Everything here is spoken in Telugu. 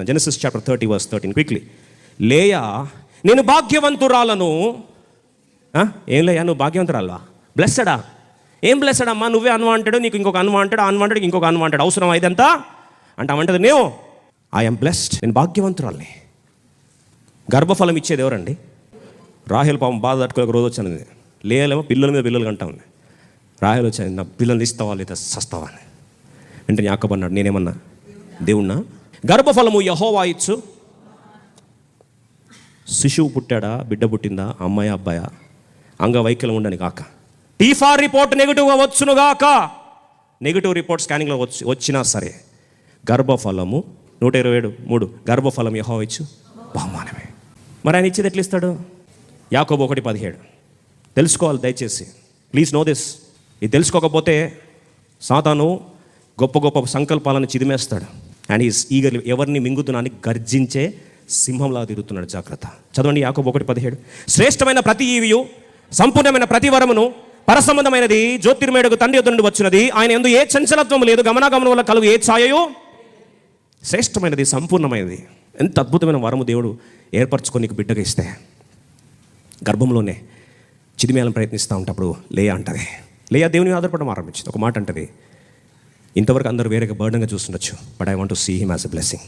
చదువుతున్నా Genesis chapter thirty verse thirteen quickly Leah నేను భాగ్యవంతురాలను. ఏం లేయా నువ్వు భాగ్యవంతురాలవా? బ్లెస్సడా ఏం బ్లెస్సడా అమ్మా నువ్వే అన్వాంటెడ్ నీకు ఇంకొక అన్వాంటెడ్ అన్వాంటెడ్ ఇంకొక అన్వాంటెడ్ అవసరం ఇదంతా? అంటే అవంటది నేను ఐఎమ్ బ్లెస్డ్ నేను భాగ్యవంతురాల్ని. గర్భఫలం ఇచ్చేది ఎవరండి? రాహేల్ పాపం బాధ తట్టుకోలేక రోజు వచ్చాను. లేయలేమో పిల్లల మీద పిల్లలు కంటా ఉంది. రాహేల్ వచ్చాను నా పిల్లల్ని ఇస్తావా లేదా? సస్తావా? అని. అంటే యాకబ్ నేనేమన్నా? దేవుణ్ణా? గర్భఫలము యహోవా ఇచ్చు. శిశువు పుట్టాడా బిడ్డ పుట్టిందా అమ్మాయి అబ్బాయా? అంగవైకల్యం ఉండని కాక. టీఫార్ రిపోర్ట్ నెగిటివ్గా వచ్చును గాక. నెగిటివ్ రిపోర్ట్ స్కానింగ్లో వచ్చి వచ్చినా సరే గర్భఫలము నూట ఇరవై ఏడు మూడు గర్భఫలం యహో ఇచ్చు. బహుమానమే. మరి ఆయన ఇచ్చేది ఎట్లా ఇస్తాడు యాకోబు ఒకటి పదిహేడు. తెలుసుకోవాలి దయచేసి. Please know this. ఇది తెలుసుకోకపోతే సాతాను గొప్ప గొప్ప సంకల్పాలను చిదిమేస్తాడు. అండ్ ఈస్ ఈగర్ ఎవరిని మింగుతున్నాని గర్జించే సింహంలా తిరుగుతున్నాడు జాగ్రత్త. చదవండి యాకోబు ఒకటి పదిహేడు. శ్రేష్టమైన ప్రతి ఈవియు సంపూర్ణమైన ప్రతి వరమును పరసంబంధమైనది జ్యోతిర్మేడకు తండ్రి యొద్ద నుండి వచ్చినది ఆయన ఎందు ఏ చంచలత్వం లేదు గమనాగమనం వల్ల కలుగు ఏ ఛాయయో? శ్రేష్టమైనది సంపూర్ణమైనది. ఎంత అద్భుతమైన వరము దేవుడు ఏర్పరచుకొని నీకు బిడ్డగా ఇస్తే. గర్భంలోనే చిదిమేయాలని ప్రయత్నిస్తూ ఉంటప్పుడు లేయా అంటది. లేయా దేవుని ఆధారపడడం ఆరంభించింది. ఒక మాట అంటది. ఇంతవరకు అందరూ వేరే బర్డన్గా చూస్తుండొచ్చు but I want see him as a blessing